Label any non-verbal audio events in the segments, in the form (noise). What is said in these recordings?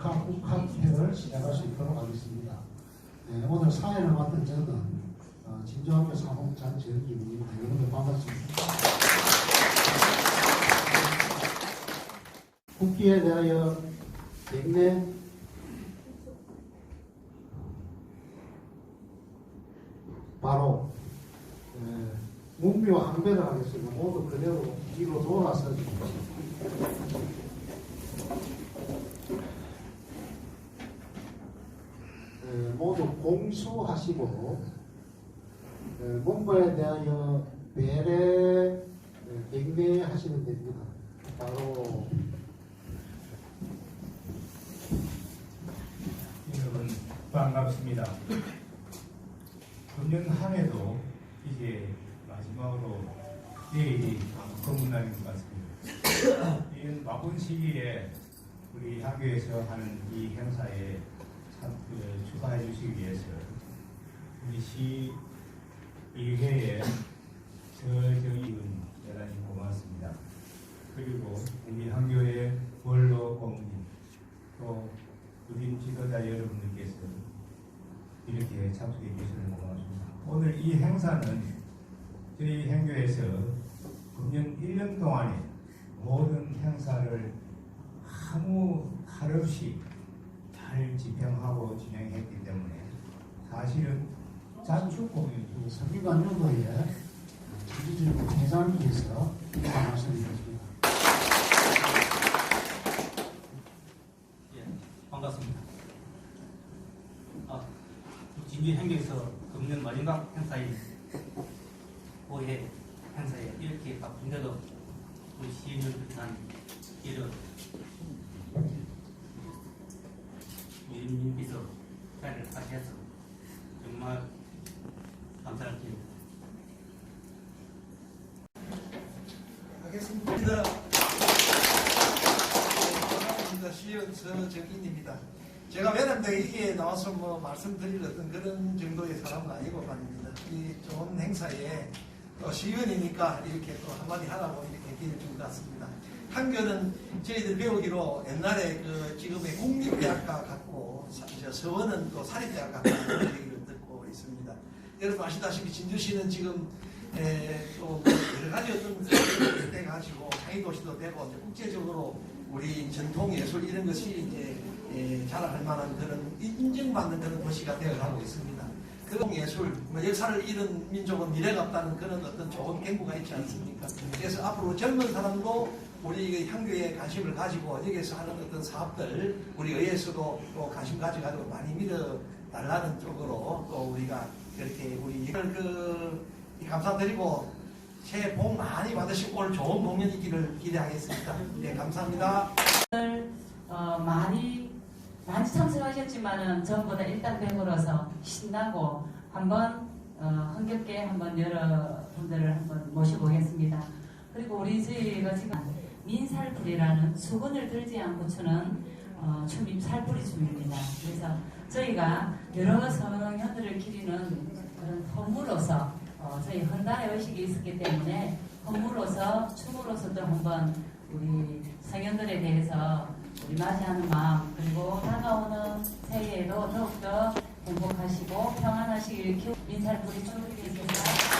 성경 축하 국학회를 시작할 수 있도록 하겠습니다. 네, 오늘 사회를 맡은 저는 어, 진조학교 사무 장정기입니다. 여러분들 반갑습니다. 국기에 대하여 백내 바로 에, 문미와 항배를 하겠습니다. 모두 그대로 뒤로 돌아서 에, 모두 공수하시고 에, 문과에 대하여 배례 백내하시면 됩니다. 바로 여러분 반갑습니다. 금년 한 해도 이제 마지막으로 내일이 검문날인 것 같습니다. 이 바쁜 시기에 우리 학교에서 하는 이 행사에 축하해 주시기 위해서 우리 시 1회에 저저이은 대단히 고맙습니다. 그리고 우리 학교의 원로 공님 또 우리 지도자 여러분들께서 이렇게 참석해 주셔서 고맙습니다. 오늘 이 행사는 저희 행교에서 금년 1년 동안에 모든 행사를 아무 탈 없이 잘 집행하고 진행했기 때문에 사실은 자축 공연이 서기관 연구에 주지질부 회장님께서 말씀드리겠습니다. 예, 반갑습니다. 아, 진주 행교에서 금년 마지막 행사인 올해 행사에 이렇게 바쁜데도 우리 시민을 위한 이런 유인민비서 자리를 하셔서 정말 감사드립니다. 하겠습니다. 반갑습니다. 시연 서정인입니다. 제가 매년도 이게 나와서 뭐 말씀드릴 어떤 그런 정도의 사람은 아니고 말입니다. 이 좋은 행사에 또 시연이니까 이렇게 또 한마디 하라고 이렇게 기회를 준것 같습니다. 한교는 저희들 배우기로 옛날에 그 지금의 국립대학과 같고 서원은 또 사립대학 같다는 (laughs) 얘기를 듣고 있습니다. 여러분 아시다시피 진주시는 지금 에, 또 여러 가지 어떤 사업을 돼가지고 창의도시도 되고 국제적으로 우리 전통 예술 이런 것이 이제 에, 자랑할 만한 그런 인정받는 그런 도시가 되어가고 있습니다. 그런 예술, 뭐 역사를 잃은 민족은 미래가 없다는 그런 어떤 좋은 경고가 있지 않습니까? 그래서 앞으로 젊은 사람도 우리 향교에 관심을 가지고 여기에서 하는 어떤 사업들 우리 의회에서도 또 관심 가져가지고 많이 밀어 달라는 쪽으로 또 우리가 그렇게 우리 이걸 그 감사드리고 새해 복 많이 받으시고 오늘 좋은 공연 있기를 기대하겠습니다. 네 감사합니다. 어, 많이 많이 참석하셨지만은 전보다 일단 뵙으로서 신나고 한번 어, 흥겹게 한번 여러분들을 한번 모셔보겠습니다. 그리고 우리 저희가 지금 민살풀이라는 수건을 들지 않고 추는 어, 춤이 살풀이 춤입니다. 그래서 저희가 여러 성현들을 기리는 그런 허물로서 어, 저희 헌단의 의식이 있었기 때문에 헌물로서 춤으로서도 한번 우리 성현들에 대해서 우리 맞이하는 마음 그리고 다가오는 새해에도 더욱더 행복하시고 평안하시길 기원 민살풀이 축복드리겠습니다.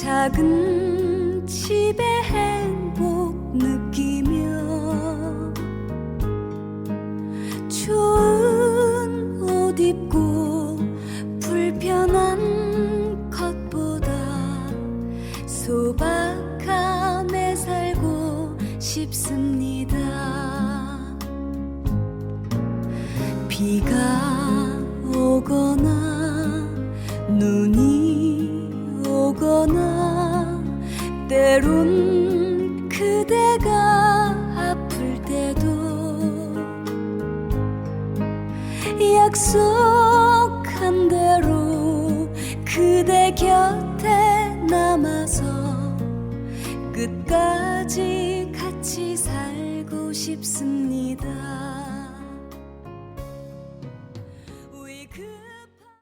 작은 집의 행복 느끼며 좋은 옷 입고 불편한 것보다 소박함에 살고 싶습니다. 비가 오거나 눈이 때론